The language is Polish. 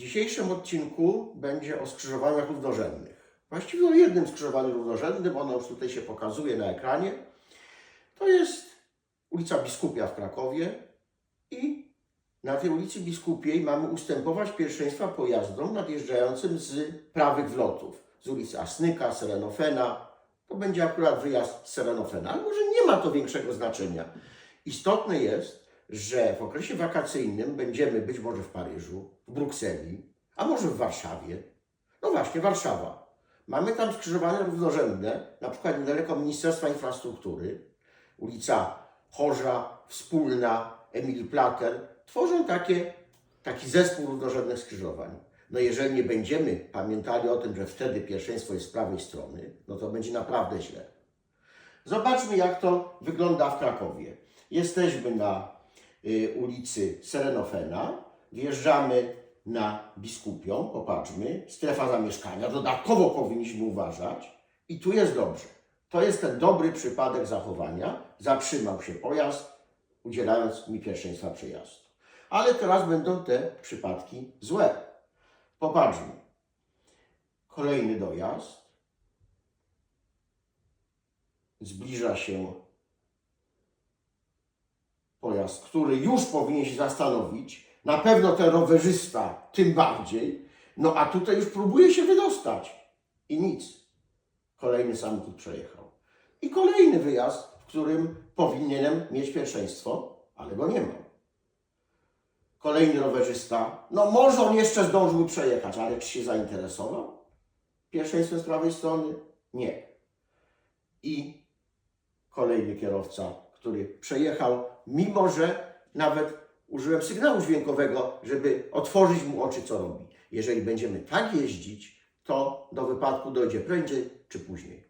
dzisiejszym odcinku będzie o skrzyżowaniach równorzędnych. Właściwie o jednym skrzyżowaniu równorzędnym, ono już tutaj się pokazuje na ekranie. To jest ulica Biskupia w Krakowie i na tej ulicy Biskupiej mamy ustępować pierwszeństwa pojazdom nadjeżdżającym z prawych wlotów. Z ulicy Asnyka, Serenofena. To będzie akurat wyjazd Serenofena, ale może nie ma to większego znaczenia. Istotne jest, że w okresie wakacyjnym będziemy być może w Paryżu, w Brukseli, a może w Warszawie. No właśnie, Warszawa. Mamy tam skrzyżowania równorzędne, na przykład niedaleko Ministerstwa Infrastruktury, ulica Chorza, Wspólna, Emil Plater, tworzą takie, taki zespół równorzędnych skrzyżowań. No jeżeli nie będziemy pamiętali o tym, że wtedy pierwszeństwo jest z prawej strony, no to będzie naprawdę źle. Zobaczmy, jak to wygląda w Krakowie. Jesteśmy na ulicy Serenofena, wjeżdżamy na Biskupią, popatrzmy, strefa zamieszkania, dodatkowo powinniśmy uważać i tu jest dobrze. To jest ten dobry przypadek zachowania. Zatrzymał się pojazd, udzielając mi pierwszeństwa przejazdu. Ale teraz będą te przypadki złe. Popatrzmy. Kolejny dojazd. Zbliża się pojazd, który już powinien się zastanowić. Na pewno ten rowerzysta tym bardziej. No a tutaj już próbuje się wydostać. I nic. Kolejny samochód przejechał. I kolejny wyjazd, w którym powinienem mieć pierwszeństwo, ale go nie mam. Kolejny rowerzysta. No może on jeszcze zdążył przejechać, ale czy się zainteresował? Pierwszeństwem z prawej strony? Nie. I kolejny kierowca, który przejechał, mimo że nawet użyłem sygnału dźwiękowego, żeby otworzyć mu oczy, co robi. Jeżeli będziemy tak jeździć, to do wypadku dojdzie prędzej czy później.